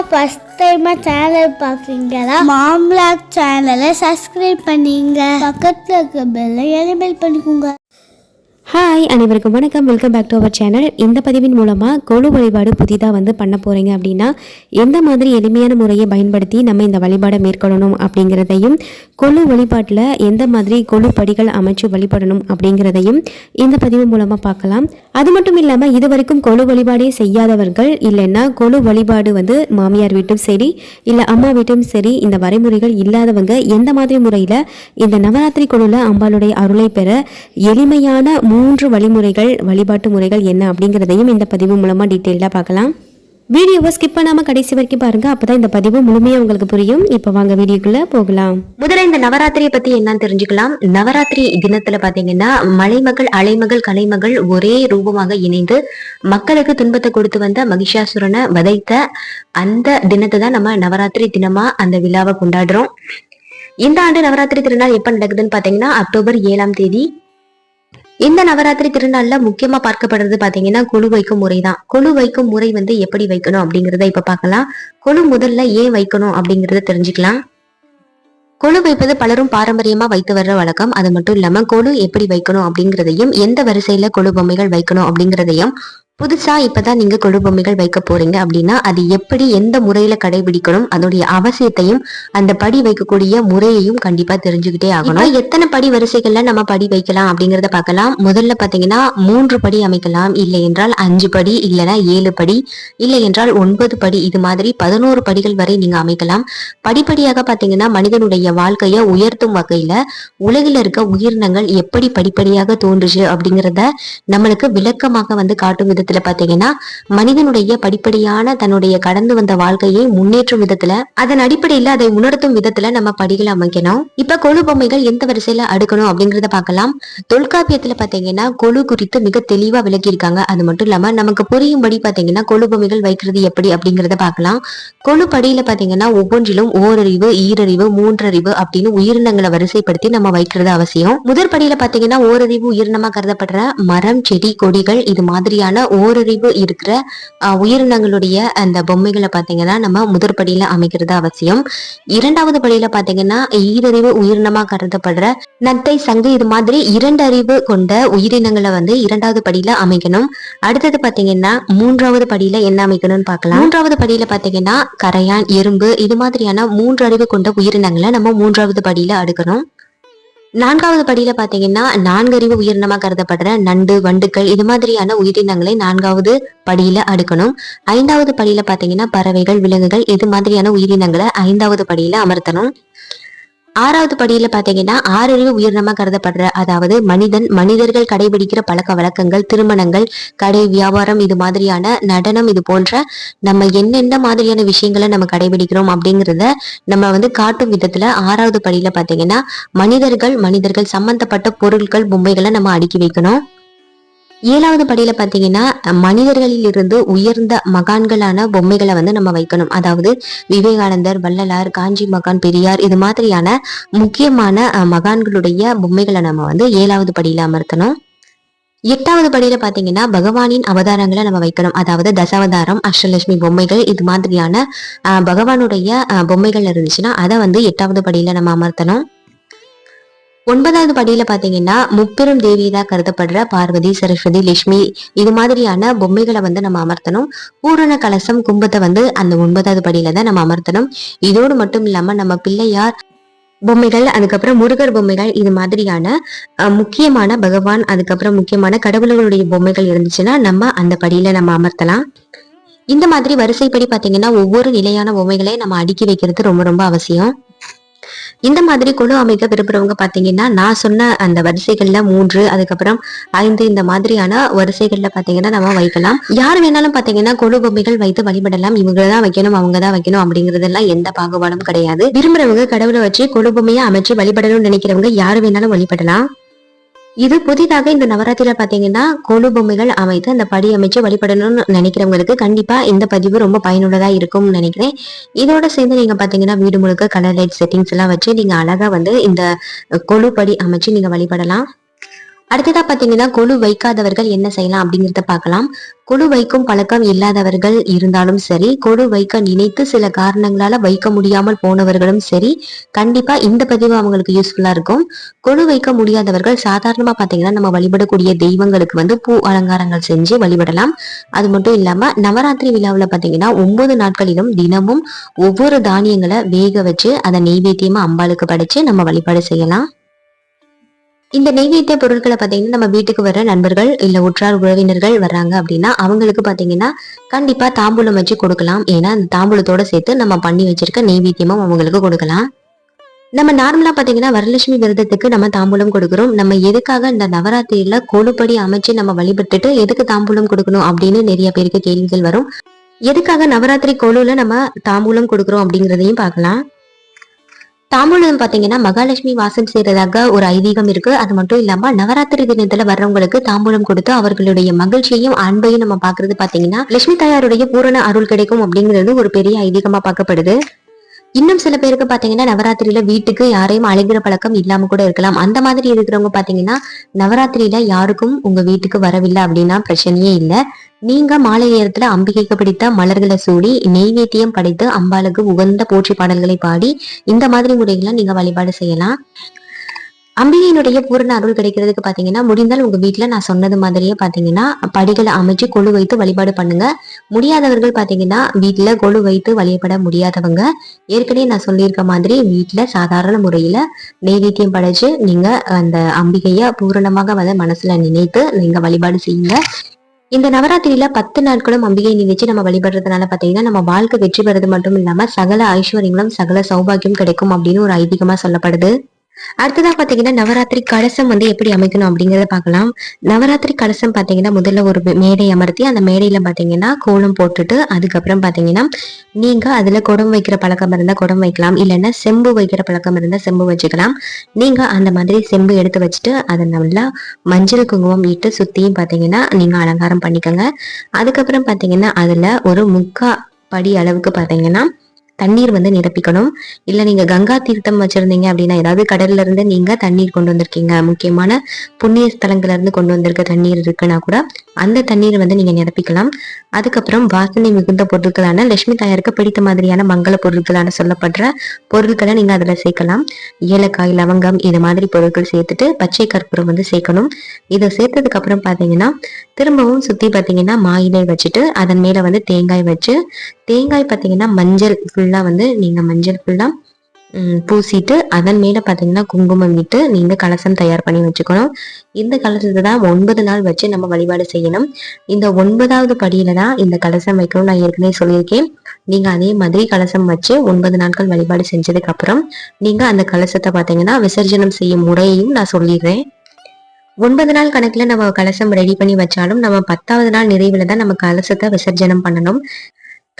தான் ஃபர்ஸ்ட் டைமாக சேனல் பார்க்குறீங்களா மாம்லாக் சேனலை சப்ஸ்கிரைப் பண்ணிங்க. பக்கத்தில் இருக்க பெல்லை எனபிள் பண்ணிக்கோங்க. ஹாய் அனைவருக்கும் வணக்கம். Welcome back to our channel இந்த பதிவின் மூலமாக கொழு வழிபாடு புதிதாக வந்து பண்ண போகிறீங்க அப்படின்னா எந்த மாதிரி எளிமையான முறையை பயன்படுத்தி நம்ம இந்த வழிபாடை மேற்கொள்ளணும் அப்படிங்கிறதையும் கொழு வழிபாட்டில் எந்த மாதிரி கொழு படிகள் அமைச்சு வழிபடணும் அப்படிங்கிறதையும் இந்த பதிவு மூலமாக பார்க்கலாம். அது மட்டும் இல்லாமல் இது வரைக்கும் கொழு வழிபாடே செய்யாதவர்கள் இல்லைன்னா கொழு வழிபாடு வந்து மாமியார் வீட்டும் சரி இல்லை அம்மா வீட்டும் சரி இந்த வரைமுறைகள் இல்லாதவங்க எந்த மாதிரி முறையில் இந்த நவராத்திரி கொழுவில் அம்பாளுடைய அருளை பெற எளிமையான மூன்று வழிமுறைகள் வழிபாட்டு முறைகள் என்ன அப்படிங்கிறதையும் இந்த பதிவு மூலமாக டீட்டெயிலாக பார்க்கலாம். வீடியோவை ஸ்கிப் பண்ணாமல் கடைசி வரைக்கும் பாருங்க அப்பதான் இந்த பதிவு முழுமையாக உங்களுக்கு புரியும். இப்போ வாங்க வீடியோக்குள்ள போகலாம். முதல்ல இந்த நவராத்திரியை பத்தி என்னன்னு தெரிஞ்சுக்கலாம். நவராத்திரி தினத்துல பாத்தீங்கன்னா மலைமகள் அலைமகள் கலைமகள் ஒரே ரூபமாக இணைந்து மக்களுக்கு துன்பத்தை கொடுத்து வந்த மகிஷாசுரனை வதைத்த அந்த தினத்தை தான் நம்ம நவராத்திரி தினமா அந்த விழாவை கொண்டாடுறோம். இந்த ஆண்டு நவராத்திரி திருநாள் எப்ப நடக்குதுன்னு பாத்தீங்கன்னா அக்டோபர் ஏழாம் தேதி இந்த நவராத்திரி திருநாள்ல முக்கியமா பார்க்கப்படுறது பாத்தீங்கன்னா கொழு வைக்கும் முறை தான் கொழு வைக்கும் முறை வந்து எப்படி வைக்கணும் அப்படிங்கறத இப்ப பார்க்கலாம். கொழு முதல்ல ஏன் வைக்கணும் அப்படிங்கறத தெரிஞ்சுக்கலாம். கொழு வைப்பது பலரும் பாரம்பரியமா வைத்து வர்ற வழக்கம். அது மட்டும் இல்லாம கொலு எப்படி வைக்கணும் அப்படிங்கறதையும் எந்த வரிசையில கொழு பொம்மைகள் வைக்கணும் அப்படிங்கறதையும் புதுசா இப்பதான் நீங்க கொலு பொம்மைகள் வைக்க போறீங்க அப்படின்னா அது எப்படி எந்த முறையில கடைபிடிக்கணும் அதோடைய அவசியத்தையும் அந்த படி வைக்கக்கூடிய முறையையும் கண்டிப்பா தெரிஞ்சுக்கிட்டே ஆகணும். எத்தனை படி வரிசைகள்ல நம்ம படி வைக்கலாம் அப்படிங்கறத பார்க்கலாம். முதல்ல பாத்தீங்கன்னா மூன்று படி அமைக்கலாம். இல்லை என்றால் அஞ்சு படி இல்லைன்னா ஏழு படி இல்லை என்றால் ஒன்பது படி இது மாதிரி பதினோரு படிகள் வரை நீங்க அமைக்கலாம். படிப்படியாக பாத்தீங்கன்னா மனிதனுடைய வாழ்க்கையை உயர்த்தும் வகையில உலகில் இருக்க உயிரினங்கள் எப்படி படிப்படியாக தோன்றுச்சு அப்படிங்கிறத நம்மளுக்கு விளக்கமாக வந்து காட்டும் விதத்துல பாத்தீங்கன்னா மனிதனுடைய படிப்படியான தன்னுடைய கடந்து வந்த வாழ்க்கையை முன்னேற்றும் விதத்துல அதன் அடிப்படையில அதை உணர்த்தும் விதத்துல நம்ம படிகளை அமைக்கணும். இப்ப கொழு பொம்மைகள் எந்த வரிசையில அடுக்கணும் அப்படிங்கறத பார்க்கலாம். தொல்காப்பியத்துல பாத்தீங்கன்னா கொழு குறித்து மிக தெளிவா விளக்கியிருக்காங்க. அது மட்டும் இல்லாம நமக்கு புரியும்படி பாத்தீங்கன்னா கொழு பொம்மைகள் வைக்கிறது எப்படி அப்படிங்கறத பார்க்கலாம். கொழு படியில பாத்தீங்கன்னா ஒவ்வொன்றிலும் ஓரறிவு ஈரறிவு மூன்றறிவு அப்படின்னு உயிரினங்களை வரிசைப்படுத்தி நம்ம வைக்கிறது அவசியம். முதற்படியில பாத்தீங்கன்னா ஓரறிவு உயிரினமா கருதப்படுற மரம் செடி கொடிகள் இது மாதிரியான ஓரறிவு இருக்கிற உயிரினங்களுடைய அந்த பொம்மைகளை பார்த்தீங்கன்னா நம்ம முதற் படியில அமைக்கிறது அவசியம். இரண்டாவது படியில பார்த்தீங்கன்னா ஈரறிவு உயிரினமா கருதப்படுற நத்தை சங்கு இது மாதிரி இரண்டு அறிவு கொண்ட உயிரினங்களை வந்து இரண்டாவது படியில அமைக்கணும். அடுத்தது பார்த்தீங்கன்னா மூன்றாவது படியில என்ன அமைக்கணும்னு பார்க்கலாம் மூன்றாவது படியில பார்த்தீங்கன்னா கரையான் எறும்பு இது மாதிரியான மூன்று அறிவு கொண்ட உயிரினங்களை நம்ம மூன்றாவது படியில அடுக்கணும். நான்காவது படியில பாத்தீங்கன்னா நான்கறிவு உயிரினமா கருதப்படுற நண்டு வண்டுக்கள் இது மாதிரியான உயிரினங்களை நான்காவது படியில அடுக்கணும். ஐந்தாவது படியில பாத்தீங்கன்னா பறவைகள் விலங்குகள் இது மாதிரியான உயிரினங்களை ஐந்தாவது படியில அமர்த்தணும். ஆறாவது படியில பாத்தீங்கன்னா ஆறறிவு உயிரினமா கருதப்படுற அதாவது மனிதன் மனிதர்கள் கடைபிடிக்கிற பழக்க வழக்கங்கள் திருமணங்கள் கடை வியாபாரம் இது மாதிரியான நடனம் இது போன்ற நம்ம என்னென்ன மாதிரியான விஷயங்களை நம்ம கடைபிடிக்கிறோம் அப்படிங்கிறத நம்ம வந்து காட்டும் விதத்துல ஆறாவது படியில பாத்தீங்கன்னா மனிதர்கள் மனிதர்கள் சம்பந்தப்பட்ட பொருட்கள் பொம்மைகளை நம்ம அடுக்கி வைக்கணும். ஏழாவது படியில பாத்தீங்கன்னா மனிதர்களில் இருந்து உயர்ந்த மகான்களான பொம்மைகளை வந்து நம்ம வைக்கணும். அதாவது விவேகானந்தர் வள்ளலார் காஞ்சி மகான் பெரியார் இது மாதிரியான முக்கியமான மகான்களுடைய பொம்மைகளை நம்ம வந்து ஏழாவது படியில அமர்த்தணும். எட்டாவது படியில பாத்தீங்கன்னா பகவானின் அவதாரங்களை நம்ம வைக்கணும். அதாவது தசாவதாரம் அஷ்டலட்சுமி பொம்மைகள் இது மாதிரியான பகவானுடைய பொம்மைகள் இருந்துச்சுன்னா அதை வந்து எட்டாவது படியில நம்ம அமர்த்தணும். ஒன்பதாவது படியில பாத்தீங்கன்னா முப்பெரும் தேவியதா கருதப்படுற பார்வதி சரஸ்வதி லட்சுமி இது மாதிரியான பொம்மைகளை வந்து நம்ம அமர்த்தணும். பூரண கலசம் கும்பத்தை வந்து அந்த ஒன்பதாவது படியில தான் நம்ம அமர்த்தணும். இதோடு மட்டும் இல்லாம நம்ம பிள்ளையார் பொம்மைகள் அதுக்கப்புறம் முருகர் பொம்மைகள் இது மாதிரியான முக்கியமான பகவான் அதுக்கப்புறம் முக்கியமான கடவுள்களுடைய பொம்மைகள் இருந்துச்சுன்னா நம்ம அந்த படியில நம்ம அமர்த்தலாம். இந்த மாதிரி வரிசைப்படி பாத்தீங்கன்னா ஒவ்வொரு நிலையான பொம்மைகளை நம்ம அடுக்கி வைக்கிறது ரொம்ப ரொம்ப அவசியம். இந்த மாதிரி குழு அமைக்க விரும்புறவங்க பாத்தீங்கன்னா நான் சொன்ன அந்த வரிசைகள்ல மூன்று அதுக்கப்புறம் ஐந்து இந்த மாதிரியான வரிசைகள்ல பாத்தீங்கன்னா நம்ம வைக்கலாம். யார் வேணாலும் பாத்தீங்கன்னா கொழு பொம்மைகள் வைத்து வழிபடலாம். இவங்க தான் வைக்கணும் அவங்க தான் வைக்கணும் அப்படிங்கறதெல்லாம் எந்த பாகுபாடும் கிடையாது. விரும்புறவங்க கடவுளை வச்சு கொழு பொம்மையை அமைச்சு வழிபடணும்னு நினைக்கிறவங்க யார் வேணாலும் வழிபடலாம். இது புதிதாக இந்த நவராத்திரியில பாத்தீங்கன்னா கோலு பொம்மைகள் அமைத்து அந்த படி அமைச்சு வழிபடணும்னு நினைக்கிறவங்களுக்கு கண்டிப்பா இந்த பதிவு ரொம்ப பயனுள்ளதா இருக்கும்னு நினைக்கிறேன். இதோட சேர்ந்து நீங்க பாத்தீங்கன்னா வீடு முழுக்க கலர் லைட் செட்டிங்ஸ் எல்லாம் வச்சு நீங்க அழகா வந்து இந்த கொலு படி அமைச்சு நீங்க வழிபடலாம். அடுத்ததா பாத்தீங்கன்னா கொலு வைக்காதவர்கள் என்ன செய்யலாம் அப்படிங்கறத பார்க்கலாம். குழு வைக்கும் பழக்கம் இல்லாதவர்கள் இருந்தாலும் சரி கொடு வைக்க நினைத்து சில காரணங்களால வைக்க முடியாமல் போனவர்களும் சரி கண்டிப்பா இந்த பதிவு அவங்களுக்கு யூஸ்ஃபுல்லா இருக்கும். கொடு வைக்க முடியாதவர்கள் சாதாரணமா பாத்தீங்கன்னா நம்ம வழிபடக்கூடிய தெய்வங்களுக்கு வந்து பூ அலங்காரங்கள் செஞ்சு வழிபடலாம். அது மட்டும் இல்லாம நவராத்திரி விழாவில் பாத்தீங்கன்னா ஒன்பது நாட்களிலும் தினமும் ஒவ்வொரு தானியங்களை வேக வச்சு அதை நெய்வேத்தியமா அம்பாளுக்கு படைச்சு நம்ம வழிபாடு செய்யலாம். இந்த நெய்வேத்திய பொருட்களை பார்த்தீங்கன்னா நம்ம வீட்டுக்கு வர நண்பர்கள் இல்ல உற்றார் உறவினர்கள் வர்றாங்க அப்படின்னா அவங்களுக்கு பார்த்தீங்கன்னா கண்டிப்பா தாம்பூலம் வச்சு கொடுக்கலாம். ஏன்னா அந்த தாம்பூலத்தோட சேர்த்து நம்ம பண்ணி வச்சிருக்க நெய்வேத்தியமும் அவங்களுக்கு கொடுக்கலாம். நம்ம நார்மலா பாத்தீங்கன்னா வரலட்சுமி விரதத்துக்கு நம்ம தாம்பூலம் கொடுக்குறோம். நம்ம எதுக்காக இந்த நவராத்திரியில கொழுப்படி அமைச்சு நம்ம வழிபட்டுட்டு எதுக்கு தாம்பூலம் கொடுக்கணும் அப்படின்னு நிறைய பேருக்கு கேள்விகள் வரும். எதுக்காக நவராத்திரி கொழுல நம்ம தாம்பூலம் கொடுக்குறோம் அப்படிங்கிறதையும் பார்க்கலாம். தாம்பூலம் பாத்தீங்கன்னா மகாலட்சுமி வாசம் செய்யறதாக ஒரு ஐதீகம் இருக்கு. அது மட்டும் இல்லாம நவராத்திரி தினத்துல வர்றவங்களுக்கு தாம்பூலம் கொடுத்து அவர்களுடைய மகிழ்ச்சியையும் அன்பையும் நம்ம பாக்குறது பாத்தீங்கன்னா லட்சுமி தாயாருடைய பூரண அருள் கிடைக்கும் அப்படிங்கிறது ஒரு பெரிய ஐதீகமா பார்க்கப்படுது. இன்னும் சில பேருக்கு பாத்தீங்கன்னா நவராத்திரியில வீட்டுக்கு யாரையும் அழைக்கிற பழக்கம் இல்லாம கூட இருக்கலாம். அந்த மாதிரி இருக்கிறவங்க பாத்தீங்கன்னா நவராத்திரியில யாருக்கும் உங்க வீட்டுக்கு வரவில்லை அப்படின்னா பிரச்சனையே இல்லை. நீங்க மாலை நேரத்துல அம்பிகைக்கு பிடித்த மலர்களை சூடி நெய்வேத்தியம் படைத்து அம்பாளுக்கு உகந்த போற்றி பாடல்களை பாடி இந்த மாதிரி முறைகளை நீங்க வழிபாடு செய்யலாம். அம்பிகையினுடைய பூரண அருள் கிடைக்கிறதுக்கு பாத்தீங்கன்னா முடிந்தால் உங்க வீட்டுல நான் சொன்னது மாதிரியே பாத்தீங்கன்னா படிகளை அமைச்சு கொழு வைத்து வழிபாடு பண்ணுங்க. முடியாதவர்கள் பாத்தீங்கன்னா வீட்டுல கொழு வைத்து வழிபட முடியாதவங்க. ஏற்கனவே நான் சொல்லியிருக்க மாதிரி வீட்டுல சாதாரண முறையில நெய்வேத்தியம் படைச்சு நீங்க அந்த அம்பிகைய பூரணமாக வந்து மனசுல நினைத்து நீங்க வழிபாடு செய்யுங்க. இந்த நவராத்திரியில பத்து நாட்களும் அம்பிகை நினைச்சு நம்ம வழிபடுறதுனால பாத்தீங்கன்னா நம்ம வாழ்க்கை வெற்றி பெறது மட்டும் இல்லாம சகல ஐஸ்வர்யங்களும் சகல சௌபாகியம் கிடைக்கும் அப்படின்னு ஒரு ஐதீகமா சொல்லப்படுது. அடுத்ததா பாத்தீங்கன்னா நவராத்திரி கலசம் வந்து எப்படி அமைக்கணும் அப்படிங்கறத பார்க்கலாம். நவராத்திரி கலசம் பாத்தீங்கன்னா முதல்ல ஒரு மேடை அமர்த்தி அந்த மேடையில பாத்தீங்கன்னா கோலம் போட்டுட்டு அதுக்கப்புறம் பாத்தீங்கன்னா நீங்க அதுல குடம் வைக்கிற பழக்கம் இருந்தா குடம் வைக்கலாம். இல்லைன்னா செம்பு வைக்கிற பழக்கம் இருந்தா செம்பு வச்சுக்கலாம். நீங்க அந்த மாதிரி செம்பு எடுத்து வச்சுட்டு அதை நல்லா மஞ்சள் குங்குமம் இட்டு சுத்தியும் பாத்தீங்கன்னா நீங்க அலங்காரம் பண்ணிக்கோங்க. அதுக்கப்புறம் பாத்தீங்கன்னா அதுல ஒரு முக்கா படி அளவுக்கு பாத்தீங்கன்னா தண்ணீர் வந்து நிரப்பிக்கணும். இல்ல நீங்க கங்கா தீர்த்தம் வச்சிருந்தீங்க அப்படின்னா ஏதாவது கடல்ல இருந்து நீங்க தண்ணீர் கொண்டு வந்திருக்கீங்க. முக்கியமான புண்ணிய ஸ்தலங்கள்ல இருந்து கொண்டு வந்திருக்க தண்ணீர் இருக்குன்னா கூட அந்த தண்ணீர் வந்து நீங்க நிரப்பிக்கலாம். அதுக்கப்புறம் வாசனை மிகுந்த பொருட்களான லட்சுமி தாயாருக்கு பிடித்த மாதிரியான மங்கள பொருட்களான சொல்லப்படுற பொருட்களை நீங்க அதுல சேர்க்கலாம். ஏலக்காய் லவங்கம் இது மாதிரி பொருட்கள் சேர்த்துட்டு பச்சை கற்பூரம் வந்து சேர்க்கணும். இதை சேர்த்ததுக்கு அப்புறம் பாத்தீங்கன்னா திரும்பவும் சுத்தி பாத்தீங்கன்னா மாயிலை வச்சுட்டு அதன் மேல வந்து தேங்காய் வச்சு தேங்காய் பாத்தீங்கன்னா மஞ்சள் ஃபுல்லாக வந்து நீங்கள் மஞ்சள் ஃபுல்லா பூசிட்டு அதன் மேல பாத்தீங்கன்னா குங்குமம் விட்டு நீங்க கலசம் தயார் பண்ணி வச்சுக்கணும். இந்த கலசத்தை தான் ஒன்பது நாள் வச்சு நம்ம வழிபாடு செய்யணும். இந்த ஒன்பதாவது படியில தான் இந்த கலசம் வைக்கணும் நான் ஏற்கனவே சொல்லியிருக்கேன். நீங்க அதே மாதிரி கலசம் வச்சு ஒன்பது நாட்கள் வழிபாடு செஞ்சதுக்கு அப்புறம் நீங்க அந்த கலசத்தை பார்த்தீங்கன்னா விசர்ஜனம் செய்யும் முறையையும் நான் சொல்லிடுறேன். ஒன்பது நாள் கணக்குல நம்ம கலசம் ரெடி பண்ணி வச்சாலும் நம்ம பத்தாவது நாள் நிறைவுல தான் நம்ம கலசத்தை விசர்ஜனம் பண்ணணும்.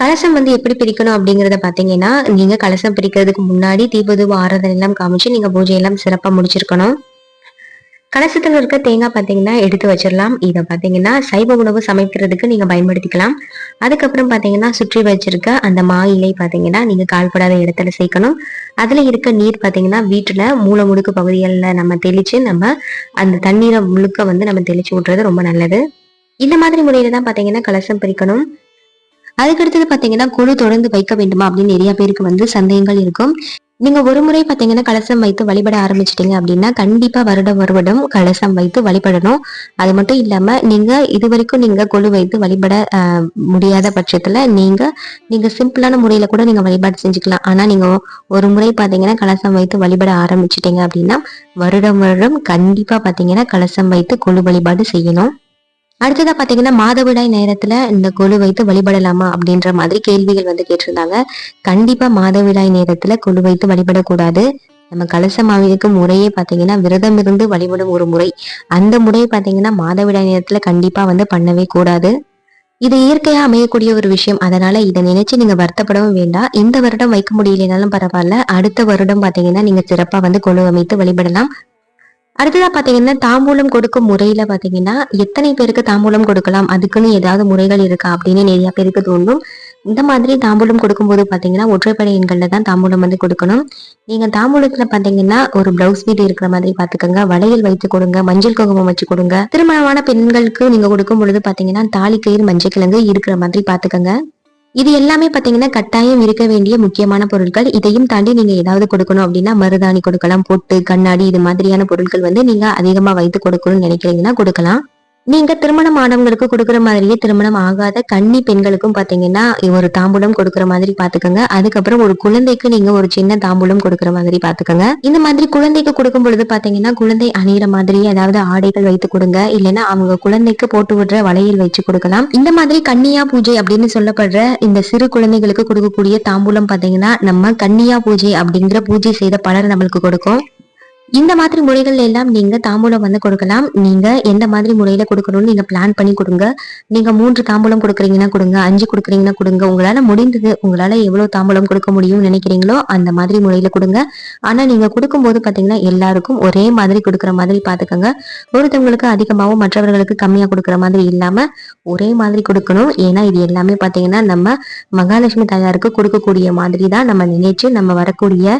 கலசம் வந்து எப்படி பிரிக்கணும் அப்படிங்கறத பாத்தீங்கன்னா நீங்க கலசம் பிரிக்கிறதுக்கு முன்னாடி தீபதூப ஆராதனை எல்லாம் காமிச்சு நீங்க பூஜை எல்லாம் சிறப்பா முடிச்சிருக்கணும். கலசத்துல இருக்க தேங்காய் பாத்தீங்கன்னா எடுத்து வச்சிடலாம். இதை பாத்தீங்கன்னா சைவ உணவு சமைக்கிறதுக்கு நீங்க பயன்படுத்திக்கலாம். அதுக்கப்புறம் பாத்தீங்கன்னா சுற்றி வச்சிருக்க அந்த மா இலை பாத்தீங்கன்னா நீங்க கால்படாத இடத்துல சேர்க்கணும். அதுல இருக்க நீர் பாத்தீங்கன்னா வீட்டுல மூளை முடுக்கு பகுதிகளில் நம்ம தெளிச்சு நம்ம அந்த தண்ணீரை முழுக்க வந்து நம்ம தெளிச்சு விட்டுறது ரொம்ப நல்லது. இந்த மாதிரி முறையில தான் பாத்தீங்கன்னா கலசம் பிரிக்கணும். அதுக்கடுத்தது பார்த்தீங்கன்னா குழு தொடர்ந்து வைக்க வேண்டுமா அப்படின்னு நிறைய பேருக்கு வந்து சந்தேகங்கள் இருக்கும். நீங்க ஒரு முறை பாத்தீங்கன்னா கலசம் வைத்து வழிபட ஆரம்பிச்சிட்டீங்க அப்படின்னா கண்டிப்பா வருடம் வருடம் கலசம் வைத்து வழிபடணும். அது மட்டும் இல்லாம நீங்க இது வரைக்கும் நீங்க கொழு வைத்து வழிபட முடியாத பட்சத்துல நீங்க நீங்க சிம்பிளான முறையில கூட நீங்க வழிபாடு செஞ்சுக்கலாம். ஆனா நீங்க ஒரு முறை பாத்தீங்கன்னா கலசம் வைத்து வழிபட ஆரம்பிச்சிட்டீங்க அப்படின்னா வருடம் வருடம் கண்டிப்பா பாத்தீங்கன்னா கலசம் வைத்து கொழு வழிபாடு செய்யணும். அடுத்ததா பாத்தீங்கன்னா மாதவிடாய் நேரத்துல இந்த கொலு வைத்து வழிபடலாமா அப்படின்ற மாதிரி கேள்விகள் வந்து கேட்டிருந்தாங்க. கண்டிப்பா மாதவிடாய் நேரத்துல கொலு வைத்து வழிபடக்கூடாது. நம்ம கலசம் முறையே பாத்தீங்கன்னா விரதம் இருந்து வழிபடும் ஒரு முறை. அந்த முறை பாத்தீங்கன்னா மாதவிடாய் நேரத்துல கண்டிப்பா வந்து பண்ணவே கூடாது. இது இயற்கையா அமையக்கூடிய ஒரு விஷயம். அதனால இதை நினைச்சு நீங்க வருத்தப்படவும் வேண்டாம். இந்த வருடம் வைக்க முடியலனாலும் பரவாயில்ல. அடுத்த வருடம் பாத்தீங்கன்னா நீங்க சிறப்பா வந்து கொலு அமைத்து வழிபடலாம். அடுத்ததா பாத்தீங்கன்னா தாம்பூலம் கொடுக்கும் முறையில பாத்தீங்கன்னா எத்தனை பேருக்கு தாம்பூலம் கொடுக்கலாம்? அதுக்குன்னு ஏதாவது முறைகள் இருக்கா? அப்படின்னு நிறைய பேருக்கு தோணும் இந்த மாதிரி தாம்பூலம் கொடுக்கும்போது பார்த்தீங்கன்னா ஒற்றைப்படை எண்களில் தான் தாம்பூலம் வந்து கொடுக்கணும். நீங்கள் தாம்பூலத்தில் பார்த்தீங்கன்னா ஒரு பிளவுஸ் பீட் இருக்கிற மாதிரி பார்த்துக்கோங்க வளையல் வைத்து கொடுங்க. மஞ்சள் குங்குமம் வச்சு கொடுங்க. திருமணமான பெண்களுக்கு நீங்கள் கொடுக்கும் பொழுது பார்த்தீங்கன்னா தாலி கயிறு மஞ்சள் கிழங்கு இருக்கிற மாதிரி பார்த்துக்கோங்க இது எல்லாமே பாத்தீங்கன்னா கட்டாயம் இருக்க வேண்டிய முக்கியமான பொருட்கள். இதையும் தாண்டி நீங்க ஏதாவது கொடுக்கணும் அப்படின்னா மருதாணி கொடுக்கலாம் பொட்டு கண்ணாடி இது மாதிரியான பொருட்கள் வந்து நீங்க அதிகமா வைத்து கொடுக்கணும்னு நினைக்கிறீங்கன்னா கொடுக்கலாம். நீங்க திருமணம் ஆனவங்களுக்கு கொடுக்குற மாதிரியே திருமணம் ஆகாத கன்னி பெண்களுக்கும் பாத்தீங்கன்னா ஒரு தாம்பூலம் கொடுக்குற மாதிரி பாத்துக்கோங்க. அதுக்கப்புறம் ஒரு குழந்தைக்கு நீங்க ஒரு சின்ன தாம்பூலம் கொடுக்குற மாதிரி பாத்துக்கோங்க. இந்த மாதிரி குழந்தைக்கு கொடுக்கும் பொழுது பாத்தீங்கன்னா குழந்தை அணியிற மாதிரி ஏதாவது ஆடைகள் வைத்து கொடுங்க. இல்லைன்னா அவங்க குழந்தைக்கு போட்டு விடுற வளையல் வச்சு கொடுக்கலாம். இந்த மாதிரி கன்னியா பூஜை அப்படின்னு சொல்லப்படுற இந்த சிறு குழந்தைகளுக்கு கொடுக்கக்கூடிய தாம்பூலம் பாத்தீங்கன்னா நம்ம கன்னியா பூஜை அப்படிங்கிற பூஜை செய்த பலர் நம்மளுக்கு கொடுக்கும். இந்த மாதிரி முறைகள் எல்லாம் நீங்க தாம்பூலம் வந்து கொடுக்கலாம். நீங்க எந்த மாதிரி முறையில கொடுக்கணும்னு நீங்க பிளான் பண்ணி கொடுங்க. நீங்க மூன்று தாம்பூலம் கொடுக்குறீங்கன்னா கொடுங்க. அஞ்சு கொடுக்குறீங்கன்னா கொடுங்க. உங்களால முடிந்தது உங்களால எவ்வளவு தாம்பூலம் கொடுக்க முடியும்னு நினைக்கிறீங்களோ அந்த மாதிரி முறையில கொடுங்க. ஆனா நீங்க கொடுக்கும்போது பாத்தீங்கன்னா எல்லாருக்கும் ஒரே மாதிரி கொடுக்குற மாதிரி பாத்துக்கோங்க. ஒருத்தவங்களுக்கு அதிகமாகவும் மற்றவர்களுக்கு கம்மியா கொடுக்குற மாதிரி இல்லாம ஒரே மாதிரி கொடுக்கணும். ஏன்னா இது எல்லாமே பாத்தீங்கன்னா நம்ம மகாலட்சுமி தாயாருக்கு கொடுக்கக்கூடிய மாதிரி தான் நம்ம நினைச்சு நம்ம வரக்கூடிய